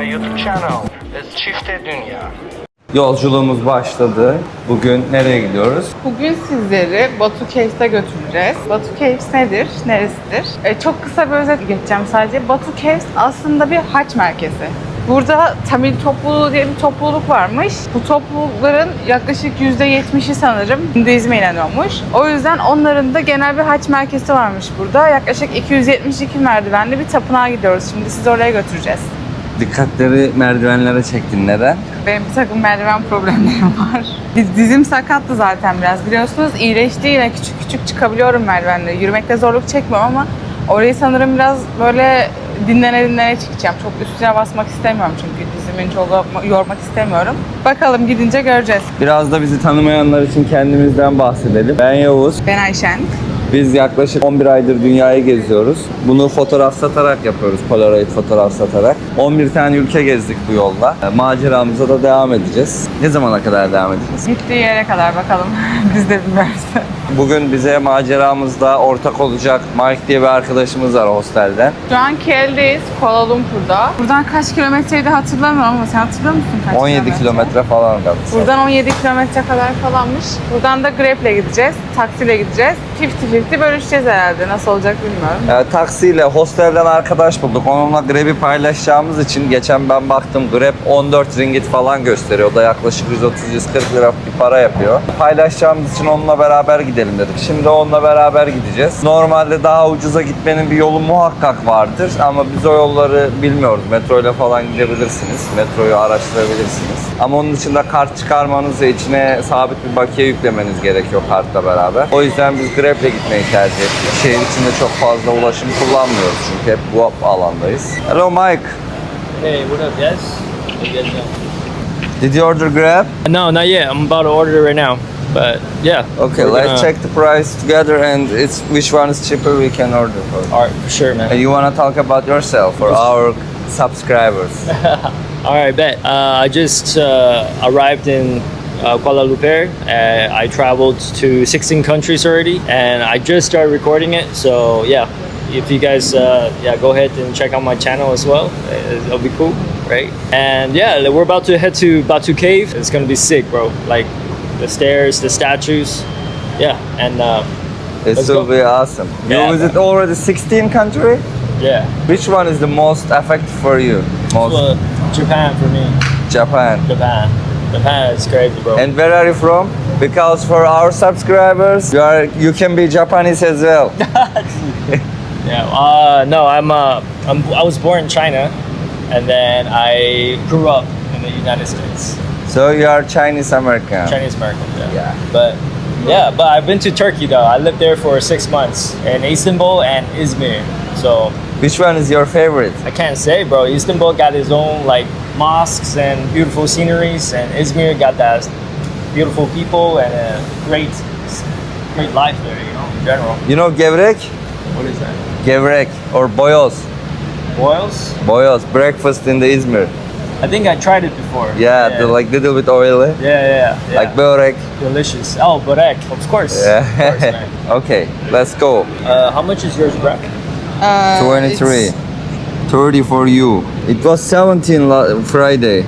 my YouTube channel. It's Çifte Dünya. Yolculuğumuz başladı. Bugün nereye gidiyoruz? Bugün sizleri Batu Caves'e götüreceğiz. Batu Caves nedir? Neresidir? E, çok kısa bir özet geçeceğim sadece. Batu Caves aslında bir haç merkezi. Burada Tamil topluluğu diye bir topluluk varmış. Bu toplulukların yaklaşık %70'i sanırım Hinduizme inanıyormuş. O yüzden onların da genel bir haç merkezi varmış burada. Yaklaşık 272 merdivenli bir tapınağa gidiyoruz. Şimdi sizi oraya götüreceğiz. Dikkatleri merdivenlere çektin. Neden? Benim bir takım merdiven problemlerim var. Diz- Dizim sakattı zaten biraz biliyorsunuz. İyileşti yine küçük küçük çıkabiliyorum merdivenleri. Yürümekte zorluk çekmiyorum ama orayı sanırım biraz böyle dinlene dinlene çıkacağım. Çok üstüne basmak istemiyorum çünkü dizimin çok yorma- yormak istemiyorum. Bakalım gidince göreceğiz. Biraz da bizi tanımayanlar için kendimizden bahsedelim. Ben Yavuz. Ben Ayşen. Biz yaklaşık 11 aydır dünyayı geziyoruz. Bunu fotoğraf satarak yapıyoruz, Polaroid fotoğraf satarak. 11 tane ülke gezdik bu yolla. E, Maceramıza da devam edeceğiz. Ne zamana kadar devam edeceğiz? Gittiği yere kadar bakalım. Biz de bilmiyoruz. Bugün bize maceramızda ortak olacak Mike diye bir arkadaşımız var hostelden. Şu an Kiel'deyiz, Kuala Lumpur'da. Buradan kaç kilometreydi hatırlamıyorum ama sen hatırlıyor musun kaç 17 kilometre falan kaldı. Buradan 17 kilometre kadar falanmış. Buradan da Grab'le gideceğiz, taksiyle gideceğiz. 50-50 bölüşeceğiz herhalde. Nasıl olacak bilmiyorum. E, taksiyle hostelden arkadaş bulduk. Onunla Grab'i paylaşacağımız için geçen ben baktım Grab 14 ringgit falan gösteriyor. O da yaklaşık 130-140 lira bir para yapıyor. Paylaşacağımız için onunla beraber gidelim dedik. Şimdi onunla beraber gideceğiz. Normalde daha ucuza gitmenin bir yolu muhakkak vardır ama biz o yolları bilmiyoruz. Metro ile falan gidebilirsiniz. Metroyu araştırabilirsiniz. Ama onun dışında kart çıkarmanız ve içine sabit bir bakiye yüklemeniz gerekiyor kartla beraber. O yüzden biz Grab'le gitmeyi tercih ettik. Şehir içinde çok fazla ulaşım kullanmıyoruz çünkü hep bu alandayız. Hello Mike. Hey, what up, guys? Did you order Grab? No, not yet. I'm about to order it right now. But yeah. Okay, let's check the price together and it's which one is cheaper we can order for. All right, for sure, man. And you wanna talk about yourself or our subscribers? All right, bet. Uh, I just uh, arrived in uh, Kuala Lumpur. Uh, I traveled to 16 countries already, and I just started recording it. So yeah, if you guys uh, yeah go ahead and check out my channel as well. Uh, It'll be cool, right? And yeah, we're about to head to Batu Cave. It's gonna be sick, bro. Like the stairs, the statues. Yeah, and uh, It will be awesome. Yeah. You visit already 16 country? yeah, Which one is the most effective for you? Most well, Japan for me. Japan. Japan. Japan is crazy, bro. And where are you from? Because for our subscribers, you are you can be Japanese as well. yeah. Uh, no, I'm, uh, I'm. I was born in China, and then I grew up in the United States. So you are Chinese American. Chinese American. Yeah. Yeah. But yeah, but I've been to Turkey though. I lived there for six months in Istanbul and Izmir. So Which one is your favorite? I can't say, bro. Istanbul got its own like mosques and beautiful sceneries, and Izmir got that beautiful people and a great, great life there. You know, in general. You know gevrek? What is that? Gevrek or boyoz. Boils? Boyoz, breakfast in the Izmir. I think I tried it before. Yeah, the like little bit oily. Yeah, yeah, yeah. Like börek. delicious. Oh, burek, of course. Yeah. Of course, okay, let's go. Uh, how much is yours, burek? Ee, 23. it's- 30 for you. It was 17 la- Friday.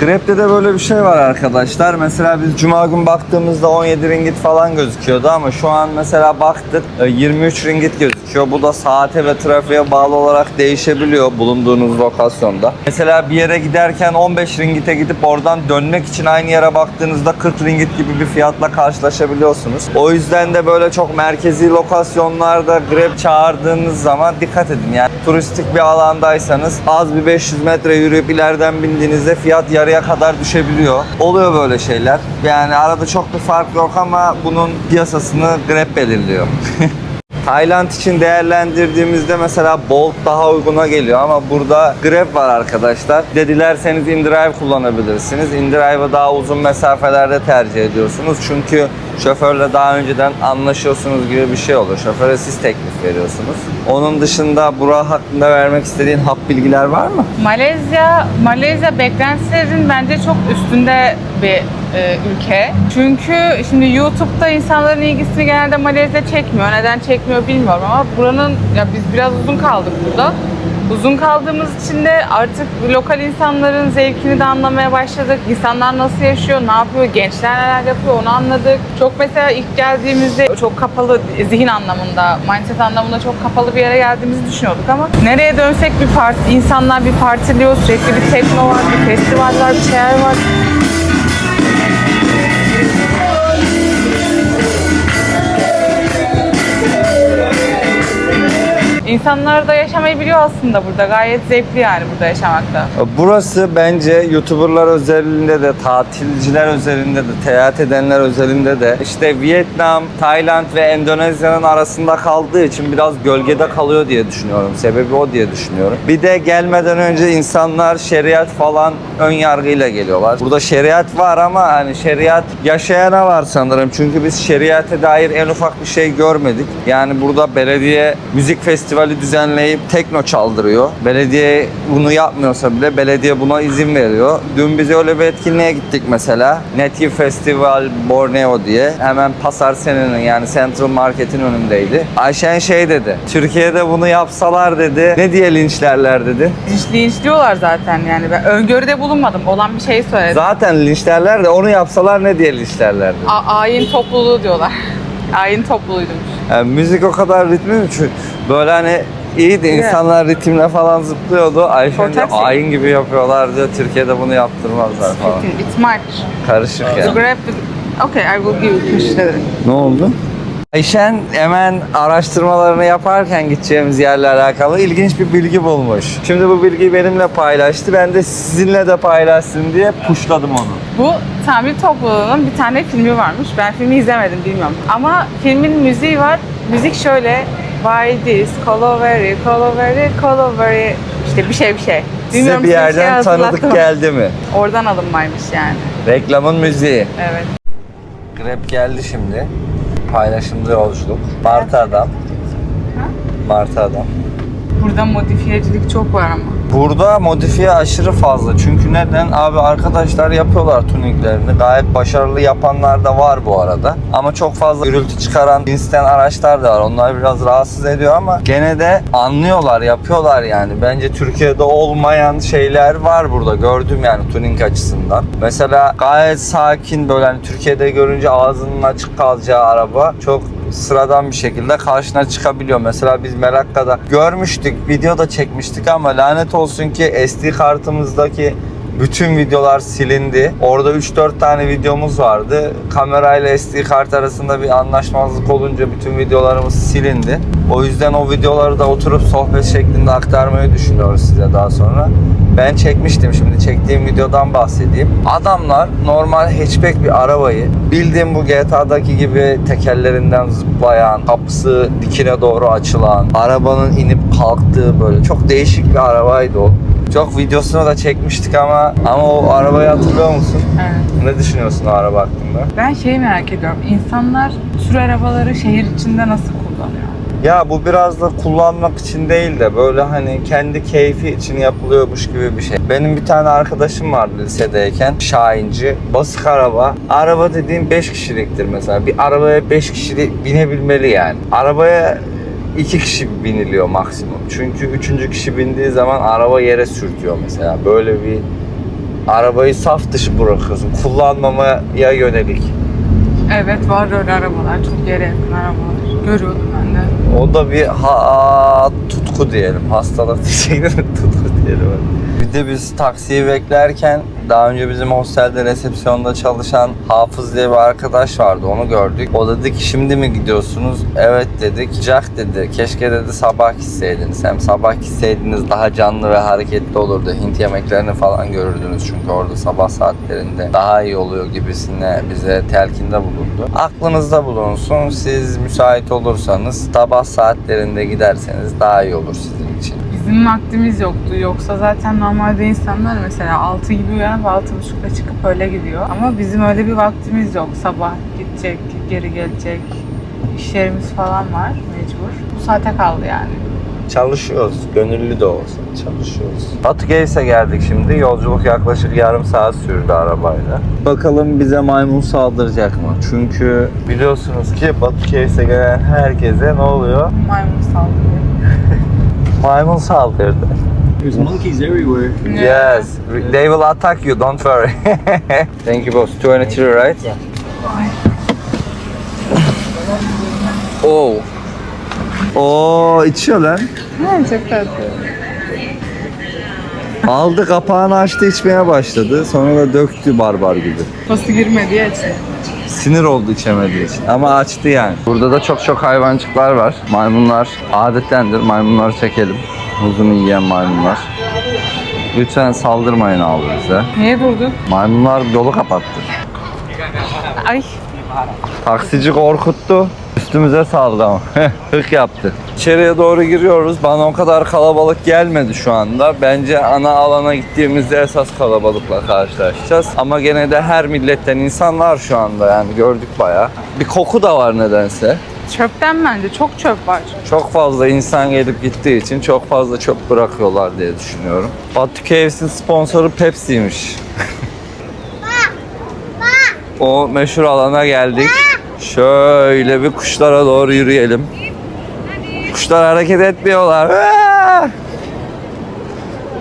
Grab'de de böyle bir şey var arkadaşlar. Mesela biz cuma gün baktığımızda 17 ringgit falan gözüküyordu ama şu an mesela baktık e, 23 ringgit gözüküyor. Bu da saate ve trafiğe bağlı olarak değişebiliyor bulunduğunuz lokasyonda. Mesela bir yere giderken 15 ringgite gidip oradan dönmek için aynı yere baktığınızda 40 ringgit gibi bir fiyatla karşılaşabiliyorsunuz. O yüzden de böyle çok merkezi lokasyonlarda Grab çağırdığınız zaman dikkat edin. Yani turistik bir alandaysanız az bir 500 metre yürüyüp ileriden bindiğinizde fiyat yarıya kadar düşebiliyor. Oluyor böyle şeyler. Yani arada çok bir fark yok ama bunun piyasasını Grab belirliyor. Tayland için değerlendirdiğimizde mesela Bolt daha uyguna geliyor ama burada Grab var arkadaşlar. De dilerseniz InDrive kullanabilirsiniz. InDrive'ı daha uzun mesafelerde tercih ediyorsunuz. Çünkü şoförle daha önceden anlaşıyorsunuz gibi bir şey oluyor. Şoföre siz teklif veriyorsunuz. Onun dışında Burak hakkında vermek istediğin hap bilgiler var mı? Malezya, Malezya beklentilerin bence çok üstünde bir e, ülke. Çünkü şimdi YouTube'da insanların ilgisini genelde Malezya çekmiyor. Neden çekmiyor bilmiyorum ama buranın ya biz biraz uzun kaldık burada. Uzun kaldığımız için de artık lokal insanların zevkini de anlamaya başladık. İnsanlar nasıl yaşıyor, ne yapıyor, gençler neler yapıyor onu anladık. Çok mesela ilk geldiğimizde çok kapalı zihin anlamında, mindset anlamında çok kapalı bir yere geldiğimizi düşünüyorduk ama nereye dönsek bir parti, insanlar bir partiliyor, sürekli bir tekno var, bir festival var, bir şeyler var. İnsanlar da yaşamayı biliyor aslında burada. Gayet zevkli yani burada yaşamakta. Burası bence YouTuber'lar özelinde de, tatilciler özelinde de, seyahat edenler özelinde de işte Vietnam, Tayland ve Endonezya'nın arasında kaldığı için biraz gölgede kalıyor diye düşünüyorum. Sebebi o diye düşünüyorum. Bir de gelmeden önce insanlar şeriat falan ön yargıyla geliyorlar. Burada şeriat var ama hani şeriat yaşayana var sanırım. Çünkü biz şeriate dair en ufak bir şey görmedik. Yani burada belediye müzik festivali düzenleyip tekno çaldırıyor. Belediye bunu yapmıyorsa bile belediye buna izin veriyor. Dün biz öyle bir etkinliğe gittik mesela. Native Festival Borneo diye. Hemen Pasar Sene'nin yani Central Market'in önündeydi. Ayşen şey dedi. Türkiye'de bunu yapsalar dedi. Ne diye linçlerler dedi. Linç, linçliyorlar zaten yani. Ben öngörüde bulunmadım. Olan bir şeyi söyledim. Zaten linçlerler de onu yapsalar ne diye linçlerler dedi. A- ayin topluluğu diyorlar. ayin topluluğuymuş. Yani müzik o kadar ritmi çünkü böyle hani iyiydi insanlar ritimle falan zıplıyordu. Ayşen de Ortak ayin gibi yapıyorlar diyor. Türkiye'de bunu yaptırmazlar falan. It's much. Karışık To yani. grab the... Okay, I will give you. Ne oldu? Ayşen hemen araştırmalarını yaparken gideceğimiz yerle alakalı ilginç bir bilgi bulmuş. Şimdi bu bilgiyi benimle paylaştı. Ben de sizinle de paylaşsın diye puşladım onu. Bu Tamir Topluluğu'nun bir tane filmi varmış. Ben filmi izlemedim bilmiyorum. Ama filmin müziği var. Müzik şöyle. Why this? Coloveri, Coloveri, Coloveri. İşte bir şey bir şey. Size Bilmiyorum, bir size yerden şey tanıdık hatırlattı mı? geldi mi? Oradan alınmaymış yani. Reklamın müziği. Evet. Grab geldi şimdi. Paylaşımda yolculuk. Martı adam. Martı adam. Burada modifiyecilik çok var ama. Burada modifiye aşırı fazla. Çünkü neden? Abi arkadaşlar yapıyorlar tuninglerini. Gayet başarılı yapanlar da var bu arada. Ama çok fazla gürültü çıkaran cinsten araçlar da var. Onlar biraz rahatsız ediyor ama gene de anlıyorlar, yapıyorlar yani. Bence Türkiye'de olmayan şeyler var burada. Gördüm yani tuning açısından. Mesela gayet sakin böyle hani Türkiye'de görünce ağzının açık kalacağı araba çok sıradan bir şekilde karşına çıkabiliyor. Mesela biz Merakka'da görmüştük, video da çekmiştik ama lanet olsun ki SD kartımızdaki bütün videolar silindi. Orada 3-4 tane videomuz vardı. Kamerayla SD kart arasında bir anlaşmazlık olunca bütün videolarımız silindi. O yüzden o videoları da oturup sohbet şeklinde aktarmayı düşünüyoruz size daha sonra. Ben çekmiştim şimdi çektiğim videodan bahsedeyim. Adamlar normal hatchback bir arabayı bildiğim bu GTA'daki gibi tekerlerinden zıplayan, kapısı dikine doğru açılan, arabanın inip kalktığı böyle çok değişik bir arabaydı o. Çok videosunu da çekmiştik ama ama o arabayı hatırlıyor musun? Evet. Ne düşünüyorsun o araba hakkında? Ben şeyi merak ediyorum. İnsanlar tür arabaları şehir içinde nasıl kullanıyor? Ya bu biraz da kullanmak için değil de böyle hani kendi keyfi için yapılıyormuş gibi bir şey. Benim bir tane arkadaşım vardı lisedeyken Şahinci. Basık araba. Araba dediğim 5 kişiliktir mesela. Bir arabaya 5 kişi binebilmeli yani. Arabaya iki kişi biniliyor maksimum. Çünkü üçüncü kişi bindiği zaman araba yere sürtüyor mesela. Böyle bir arabayı saf dışı bırakıyorsun. Kullanmamaya yönelik. Evet var öyle arabalar. Çok yere yakın arabalar. Görüyordum ben de. O da bir ha, tutku diyelim. Hastalık diyecektim. tutku diyelim. De biz taksiyi beklerken daha önce bizim hostelde resepsiyonda çalışan Hafız diye bir arkadaş vardı. Onu gördük. O dedi ki şimdi mi gidiyorsunuz? Evet dedik. Jack dedi. Keşke dedi sabah gitseydiniz. Hem sabah gitseydiniz daha canlı ve hareketli olurdu. Hint yemeklerini falan görürdünüz. Çünkü orada sabah saatlerinde daha iyi oluyor gibisine bize telkinde bulundu. Aklınızda bulunsun. Siz müsait olursanız sabah saatlerinde giderseniz daha iyi olur sizin için. Bizim vaktimiz yoktu. Yoksa zaten normalde insanlar mesela 6 gibi uyanıp 6.30'da çıkıp öyle gidiyor. Ama bizim öyle bir vaktimiz yok. Sabah gidecek, geri gelecek. İş yerimiz falan var mecbur. Bu saate kaldı yani. Çalışıyoruz. Gönüllü de olsa çalışıyoruz. Batucase'e geldik şimdi. Yolculuk yaklaşık yarım saat sürdü arabayla. Bakalım bize maymun saldıracak mı? Çünkü biliyorsunuz ki Batucase'e gelen herkese ne oluyor? Maymun saldırıyor. Maymun saldırdı. There's monkeys everywhere. Yes, they will attack you. Don't worry. Thank you, boss. 23, right? Oh. Oo, içiyor lan. Ha, çok tatlı. Aldı kapağını açtı içmeye başladı. Sonra da döktü barbar gibi. Pası girmedi içine. Sinir oldu içemediği için. Ama açtı yani. Burada da çok çok hayvancıklar var. Maymunlar adettendir. Maymunları çekelim. Uzun yiyen maymunlar. Lütfen saldırmayın abi bize. Niye durdun? Maymunlar yolu kapattı. Ay. Taksici korkuttu. Üstümüze saldı ama. Hık yaptı. İçeriye doğru giriyoruz. Bana o kadar kalabalık gelmedi şu anda. Bence ana alana gittiğimizde esas kalabalıkla karşılaşacağız. Ama gene de her milletten insan var şu anda yani gördük bayağı. Bir koku da var nedense. Çöpten bence. Çok çöp var. Çok fazla insan gelip gittiği için çok fazla çöp bırakıyorlar diye düşünüyorum. Batu Caves'in sponsoru Pepsi'ymiş. o meşhur alana geldik. Şöyle bir kuşlara doğru yürüyelim. Kuşlar hareket etmiyorlar. Aa!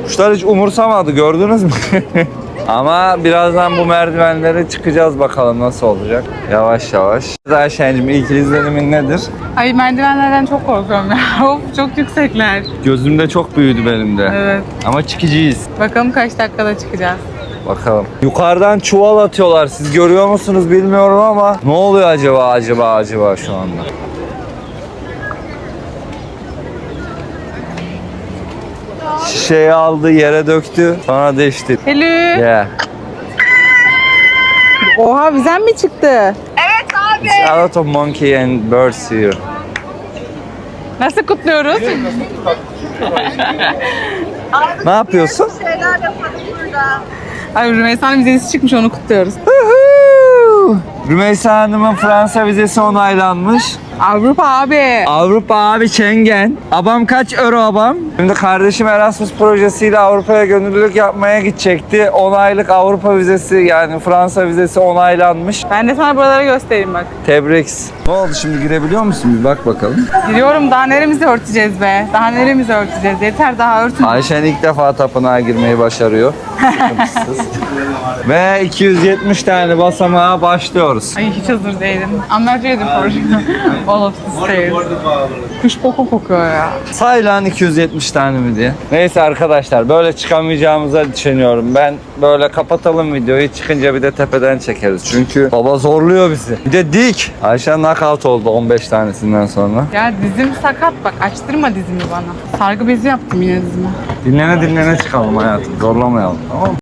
Kuşlar hiç umursamadı gördünüz mü? Ama birazdan bu merdivenlere çıkacağız bakalım nasıl olacak. Yavaş yavaş. Ayşen'cim ilk izlenimin nedir? Ay merdivenlerden çok korkuyorum ya. Of çok yüksekler. Gözümde çok büyüdü benim de. Evet. Ama çıkacağız. Bakalım kaç dakikada çıkacağız. Bakalım. Yukarıdan çuval atıyorlar. Siz görüyor musunuz bilmiyorum ama ne oluyor acaba acaba acaba şu anda? Şişeyi aldı yere döktü sonra değişti. Hello. Yeah. Oha bizden mi çıktı? It's a lot of monkey and birds here. Nasıl kutluyoruz? Ne yapıyorsun? şeyler yapalım burada. Ay Rümeysa'nın vizesi çıkmış onu kutluyoruz. Rümeysa Hanım'ın Fransa vizesi onaylanmış. Avrupa abi. Avrupa abi Schengen. Abam kaç euro abam? Şimdi kardeşim Erasmus projesiyle Avrupa'ya gönüllülük yapmaya gidecekti. 10 aylık Avrupa vizesi yani Fransa vizesi onaylanmış. Ben de sana buraları göstereyim bak. Tebrik. Ne oldu şimdi girebiliyor musun? Bir bak bakalım. Giriyorum daha neremizi örteceğiz be? Daha neremizi örteceğiz? Yeter daha örtün. Ayşen ilk defa tapınağa girmeyi başarıyor. Ve 270 tane basamağa başlıyoruz. Ay hiç hazır değilim. I'm not ready for all of the stairs. Kuş koku kokuyor ya. Say lan 270 tane mi diye. Neyse arkadaşlar böyle çıkamayacağımıza düşünüyorum. Ben böyle kapatalım videoyu çıkınca bir de tepeden çekeriz. Çünkü baba zorluyor bizi. Bir de dik. Ayşe knockout oldu 15 tanesinden sonra. Ya dizim sakat bak açtırma dizimi bana. Sargı bezi yaptım yine dizime. Dinlene dinlene çıkalım hayatım. Zorlamayalım tamam?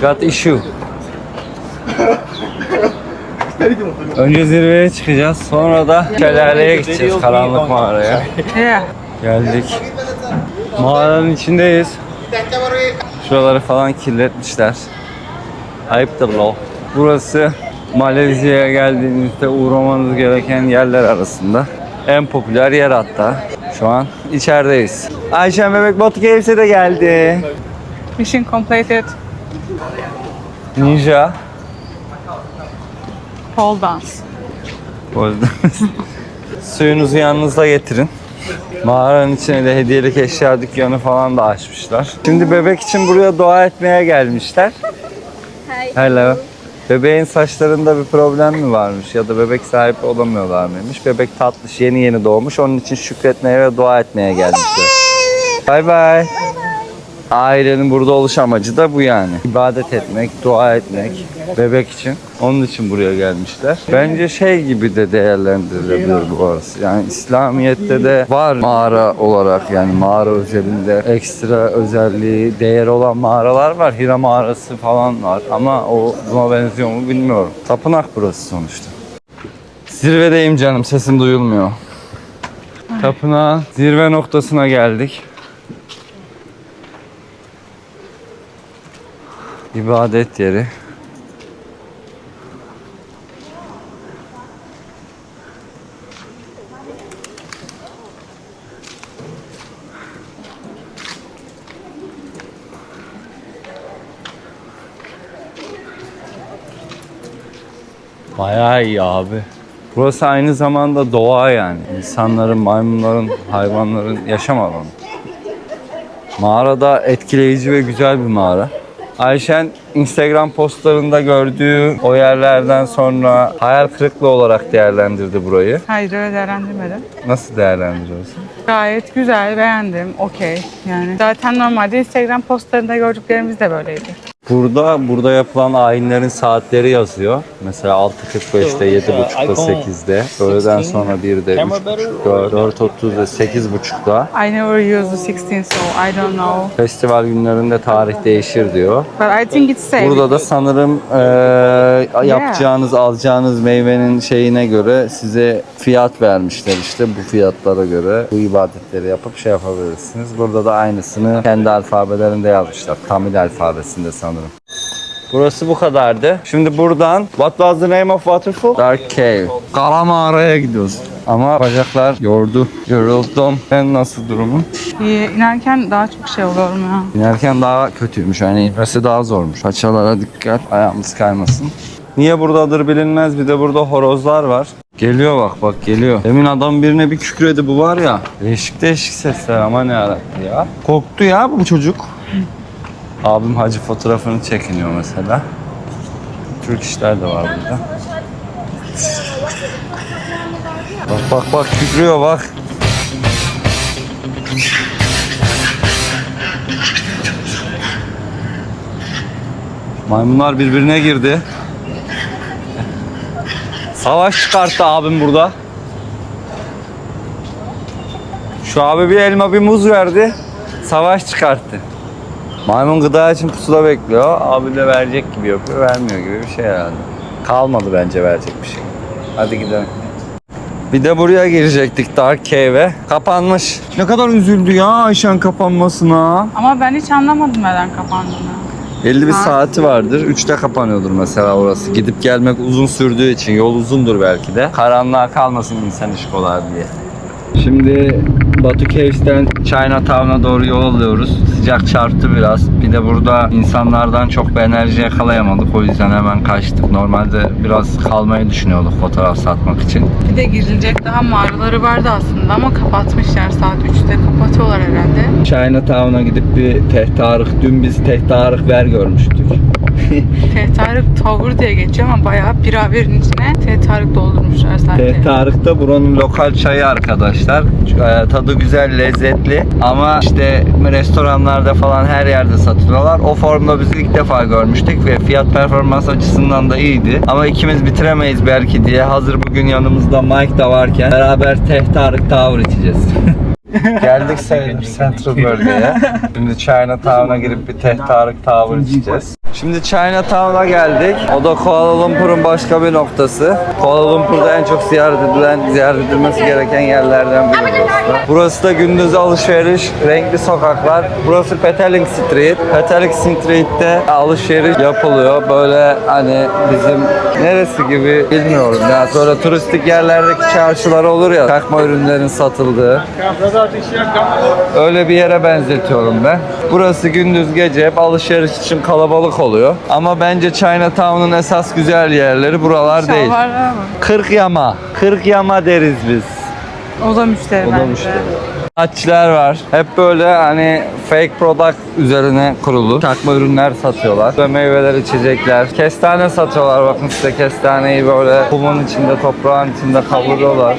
Got issue. Önce zirveye çıkacağız. Sonra da şelaleye gideceğiz. Karanlık mağaraya. Geldik. Mağaranın içindeyiz. Şuraları falan kirletmişler. Ayıptır lo. Burası Malezya'ya geldiğinizde uğramanız gereken yerler arasında. En popüler yer hatta. Şu an içerideyiz. Ayşen Bebek Batu Keyifse de geldi. Mission completed. Ninja. Pole dance. O yüzden Suyunuzu yanınızda getirin. Mağaranın içine de hediyelik eşya dükkanı falan da açmışlar. Şimdi bebek için buraya dua etmeye gelmişler. Hello. Bebeğin saçlarında bir problem mi varmış ya da bebek sahibi olamıyorlar mıymış? Bebek tatlış yeni yeni doğmuş onun için şükretmeye ve dua etmeye gelmişler. Bye bye. Ailenin burada oluş amacı da bu yani. İbadet etmek, dua etmek bebek için. Onun için buraya gelmişler. Bence şey gibi de değerlendirilebilir bu arası. Yani İslamiyet'te de var mağara olarak yani mağara özelinde ekstra özelliği, değer olan mağaralar var. Hira mağarası falan var ama o buna benziyor mu bilmiyorum. Tapınak burası sonuçta. Zirvedeyim canım sesim duyulmuyor. Tapınağın zirve noktasına geldik. İbadet yeri. Bayağı iyi abi. Burası aynı zamanda doğa yani. İnsanların, maymunların, hayvanların yaşam alanı. Mağarada etkileyici ve güzel bir mağara. Ayşen Instagram postlarında gördüğü o yerlerden sonra hayal kırıklığı olarak değerlendirdi burayı. Hayır öyle değerlendirmedim. Nasıl değerlendiriyorsun? Gayet güzel, beğendim. Okey. Yani zaten normalde Instagram postlarında gördüklerimiz de böyleydi. Burada burada yapılan ayinlerin saatleri yazıyor. Mesela 6.45'te, 7.30'da, icon 8'de. Öğleden sonra 1'de, Camera 3.30'da, 4.30'da, 8.30'da. I never used the 16 so I don't know. Festival günlerinde tarih değişir diyor. But I think it's safe. Burada da sanırım eee, yapacağınız, alacağınız meyvenin şeyine göre size fiyat vermişler işte. Bu fiyatlara göre bu ibadetleri yapıp şey yapabilirsiniz. Burada da aynısını kendi alfabelerinde yazmışlar. Tamil alfabesinde sanırım. Burası bu kadardı. Şimdi buradan What was the name of waterfall? Dark Cave. Kara mağaraya gidiyoruz. Ama bacaklar yordu. Yoruldum. Ben nasıl durumum? İyi, inerken daha çok şey oluyorum ya. İnerken daha kötüymüş. Yani inmesi daha zormuş. Paçalara dikkat. Ayağımız kaymasın. Niye buradadır bilinmez. Bir de burada horozlar var. Geliyor bak bak geliyor. Demin adam birine bir kükredi bu var ya. Değişik değişik sesler ama ne yarattı ya. Korktu ya bu çocuk. Abim hacı fotoğrafını çekiniyor mesela. Türk işler de var burada. Bak bak bak kükrüyor bak. Maymunlar birbirine girdi. Savaş çıkarttı abim burada. Şu abi bir elma bir muz verdi. Savaş çıkarttı. Maymun gıda için pusula bekliyor. Abi de verecek gibi yapıyor. Vermiyor gibi bir şey herhalde. Kalmadı bence verecek bir şey. Hadi gidelim. Bir de buraya girecektik Dark Cave'e. Kapanmış. Ne kadar üzüldü ya Ayşen kapanmasına. Ama ben hiç anlamadım neden kapandığını. Belli bir Ha. saati vardır. 3'te kapanıyordur mesela orası. Gidip gelmek uzun sürdüğü için yol uzundur belki de. Karanlığa kalmasın insan iş kolar diye. Şimdi Batu Caves'ten Chinatown'a doğru yol alıyoruz. Sıcak çarptı biraz. Bir de burada insanlardan çok bir enerji yakalayamadık. O yüzden hemen kaçtık. Normalde biraz kalmayı düşünüyorduk fotoğraf satmak için. Bir de girilecek daha mağaraları vardı aslında ama kapatmışlar saat 3'te kapatıyorlar herhalde. Chinatown'a gidip bir tehtarık, dün biz tehtarık ver görmüştük. Tehtarık Tower diye geçiyor ama bayağı bir haberin içine tehtarık doldurmuşlar zaten. Tehtarık'ta buranın lokal çayı arkadaşlar. Ee, Tadı güzel, lezzetli ama işte restoranlarda falan her yerde satılıyorlar. O formda biz ilk defa görmüştük ve fiyat performans açısından da iyiydi. Ama ikimiz bitiremeyiz belki diye hazır bugün yanımızda Mike da varken beraber Tehtarık Tower içeceğiz. Geldik sayılır Central bölgeye. Şimdi Chinatown'a girip bir Tehtarık Tower içeceğiz. Şimdi Chinatown'a geldik. O da Kuala Lumpur'un başka bir noktası. Kuala Lumpur'da en çok ziyaret edilen, ziyaret edilmesi gereken yerlerden biri burası. Burası da gündüz alışveriş, renkli sokaklar. Burası Petaling Street. Petaling Street'te alışveriş yapılıyor. Böyle hani bizim neresi gibi bilmiyorum. Ya sonra turistik yerlerdeki çarşılar olur ya, takma ürünlerin satıldığı. Öyle bir yere benzetiyorum ben. Burası gündüz gece hep alışveriş için kalabalık oluyor. Ama bence Chinatown'un esas güzel yerleri buralar değil. Şalvarlar mı? 40 yama. 40 yama deriz biz. O da müşteri O da müşteri. Saatçiler var. Hep böyle hani fake product üzerine kurulu takma ürünler satıyorlar. Ve meyveler, içecekler. Kestane satıyorlar. Bakın size kestaneyi böyle kumun içinde, toprağın içinde kavuruyorlar.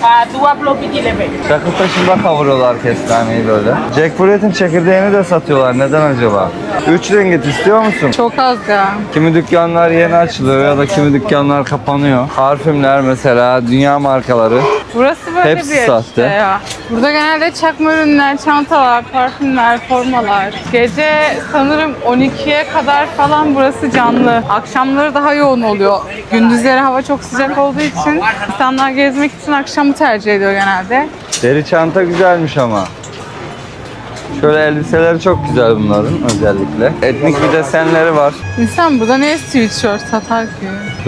Çakıl taşında kavuruyorlar kestaneyi böyle. Jackfruit'in çekirdeğini de satıyorlar. Neden acaba? 3 ringgit istiyor musun? Çok az ya. Kimi dükkanlar yeni açılıyor ya da kimi dükkanlar kapanıyor. Parfümler mesela, dünya markaları. Burası böyle Hepsi bir yer sahte. işte ya. Burada genelde çakma ürünler, çantalar, parfümler, formalar. Gece sanırım 12'ye kadar falan burası canlı. Akşamları daha yoğun oluyor. Gündüzleri hava çok sıcak olduğu için insanlar gezmek için akşamı tercih ediyor genelde. Deri çanta güzelmiş ama. Şöyle elbiseleri çok güzel bunların özellikle. Etnik bir desenleri var. İnsan burada ne sweatshirt satar ki?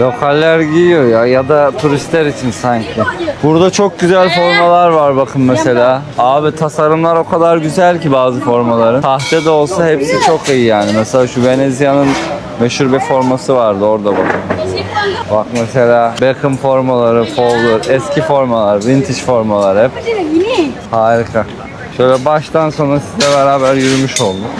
Lokaller giyiyor ya ya da turistler için sanki. Burada çok güzel formalar var bakın mesela. Abi tasarımlar o kadar güzel ki bazı formaların. Sahte de olsa hepsi çok iyi yani. Mesela şu Venezia'nın Meşhur bir forması vardı orada bak. Bak mesela Beckham formaları, Fowler, eski formalar, vintage formalar hep. Harika. Şöyle baştan sona sizle beraber yürümüş olduk.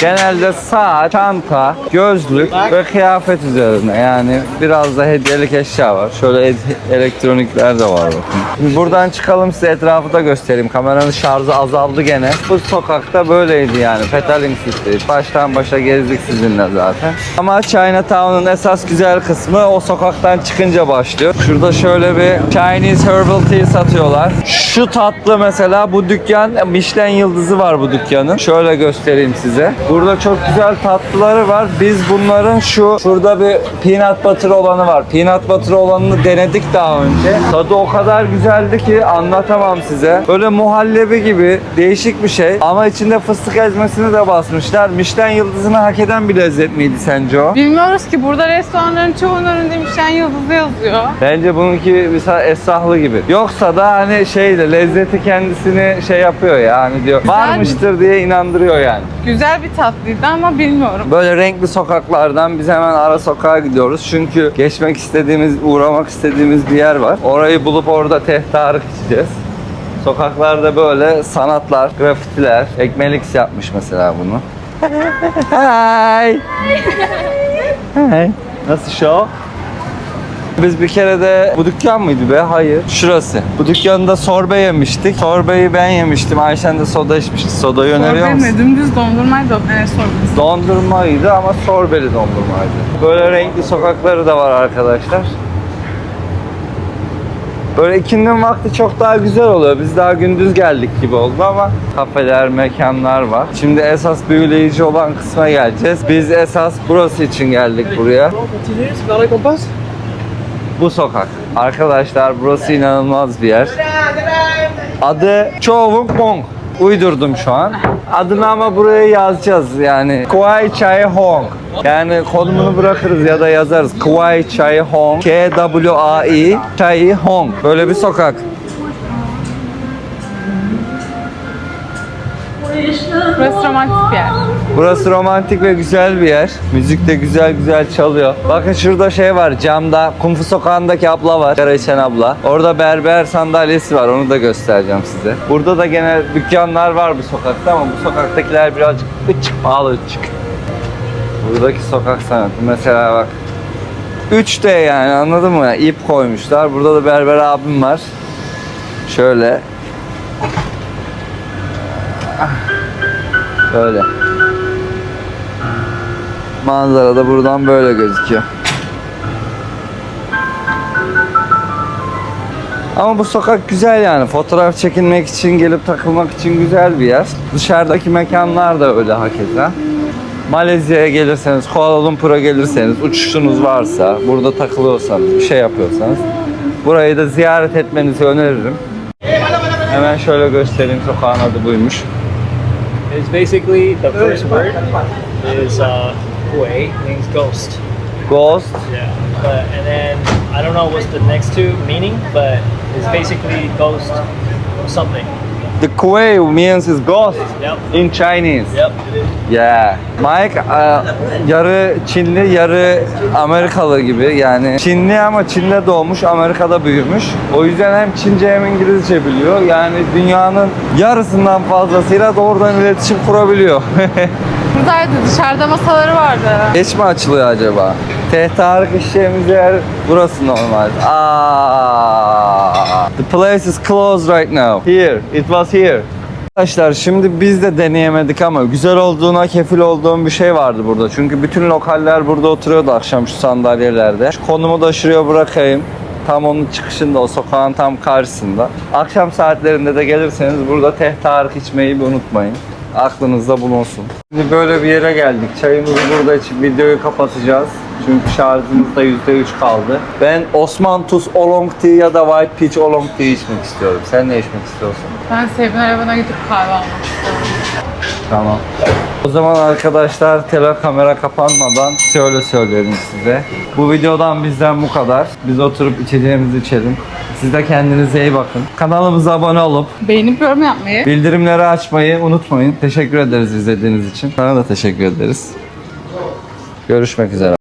Genelde saat, çanta, gözlük ve kıyafet üzerine yani biraz da hediyelik eşya var. Şöyle elektronikler de var bakın. Buradan çıkalım size etrafı da göstereyim. Kameranın şarjı azaldı gene. Bu sokakta böyleydi yani. Petaling Street. Baştan başa gezdik sizinle zaten. Ama Chinatown'un esas güzel kısmı o sokaktan çıkınca başlıyor. Şurada şöyle bir Chinese herbal tea satıyorlar. Şu tatlı mesela bu dükkan Michelin yıldızı var bu dükkanın. Şöyle göstereyim size. Burada çok güzel tatlıları var. Biz bunların şu şurada bir peanut butter olanı var. Peanut butter olanını denedik daha önce. Tadı o kadar güzeldi ki anlatamam size. Böyle muhallebi gibi değişik bir şey ama içinde fıstık ezmesini de basmışlar. Michelin yıldızını hak eden bir lezzet miydi sence o? Bilmiyoruz ki burada restoranların çoğunun önünde Michelin yıldızı yazıyor. Bence bununki mesela esrahlı gibi. Yoksa da hani şeyle lezzeti kendisini şey yapıyor ya hani diyor. Varmıştır diye inandırıyor yani. Güzel bir tatlıydı ama bilmiyorum. Böyle renkli sokaklardan biz hemen ara sokağa gidiyoruz. Çünkü geçmek istediğimiz, uğramak istediğimiz bir yer var. Orayı bulup orada tehtarık içeceğiz. Sokaklarda böyle sanatlar, grafitiler. Ekmelix yapmış mesela bunu. Hi. Hi. Nasıl show? Biz bir kere de bu dükkan mıydı be? Hayır. Şurası. Bu dükkanda sorbe yemiştik. Sorbeyi ben yemiştim. Ayşen de soda içmişti. Sodayı öneriyor Sorbe musun? mi? Dümdüz dondurmaydı. Evet sorbesi. Dondurmaydı ama sorbeli dondurmaydı. Böyle renkli sokakları da var arkadaşlar. Böyle ikindin vakti çok daha güzel oluyor. Biz daha gündüz geldik gibi oldu ama kafeler, mekanlar var. Şimdi esas büyüleyici olan kısma geleceğiz. Biz esas burası için geldik buraya. Bu sokak. Arkadaşlar burası inanılmaz bir yer. Adı Chowung Pong. Uydurdum şu an. Adını ama buraya yazacağız yani. Kwai Chai Hong. Yani konumunu bırakırız ya da yazarız. Kwai Chai Hong. K-W-A-I Chai Hong. Böyle bir sokak. Burası romantik bir yer. Burası romantik ve güzel bir yer. Müzik de güzel güzel çalıyor. Bakın şurada şey var camda Kung Fu Sokağı'ndaki abla var. İçen abla. Orada berber sandalyesi var onu da göstereceğim size. Burada da gene dükkanlar var bu sokakta ama bu sokaktakiler birazcık ıçık pahalı ıçık. Buradaki sokak sanatı mesela bak. 3D yani anladın mı? İp koymuşlar. Burada da berber abim var. Şöyle. Böyle. Manzara da buradan böyle gözüküyor. Ama bu sokak güzel yani. Fotoğraf çekinmek için, gelip takılmak için güzel bir yer. Dışarıdaki mekanlar da öyle hakeza. Malezya'ya gelirseniz, Kuala Lumpur'a gelirseniz, uçuşunuz varsa, burada takılıyorsanız, bir şey yapıyorsanız burayı da ziyaret etmenizi öneririm. Hemen şöyle göstereyim sokağın adı buymuş. It's basically the first word is uh, Kuei, means ghost. Ghost, Yeah. But and then I don't know what's the next two meaning, but it's basically ghost something. the Kuei means is ghost Yep. in Chinese. Yep. Yeah. Mike e, yarı Çinli, yarı Amerikalı gibi. Yani Çinli ama Çin'de doğmuş, Amerika'da büyümüş. O yüzden hem Çince hem İngilizce biliyor. Yani dünyanın yarısından fazlasıyla doğrudan iletişim kurabiliyor. Buradaydı dışarıda masaları vardı. Geç mi açılıyor acaba? Tehtarık işleyeceğimiz yer burası normal. Aa, the place is closed right now. Here, it was here. Arkadaşlar şimdi biz de deneyemedik ama güzel olduğuna kefil olduğum bir şey vardı burada. Çünkü bütün lokaller burada oturuyordu akşam şu sandalyelerde. Şu konumu da şuraya bırakayım. Tam onun çıkışında, o sokağın tam karşısında. Akşam saatlerinde de gelirseniz burada tehtarık içmeyi bir unutmayın. Aklınızda bulunsun. Şimdi böyle bir yere geldik. Çayımızı burada içip videoyu kapatacağız. Çünkü şarjımız da %3 kaldı. Ben Osman Tuz Oolong Tea ya da White Peach Oolong Tea içmek istiyorum. Sen ne içmek istiyorsun? Ben Sevin arabana gidip kahve almak istiyorum. Tamam. O zaman arkadaşlar tele kamera kapanmadan şöyle söyleyelim size. Bu videodan bizden bu kadar. Biz oturup içeceğimizi içelim. Siz de kendinize iyi bakın. Kanalımıza abone olup Beğenip yorum yapmayı. bildirimleri açmayı unutmayın. Teşekkür ederiz izlediğiniz için. Sana da teşekkür ederiz. Görüşmek üzere.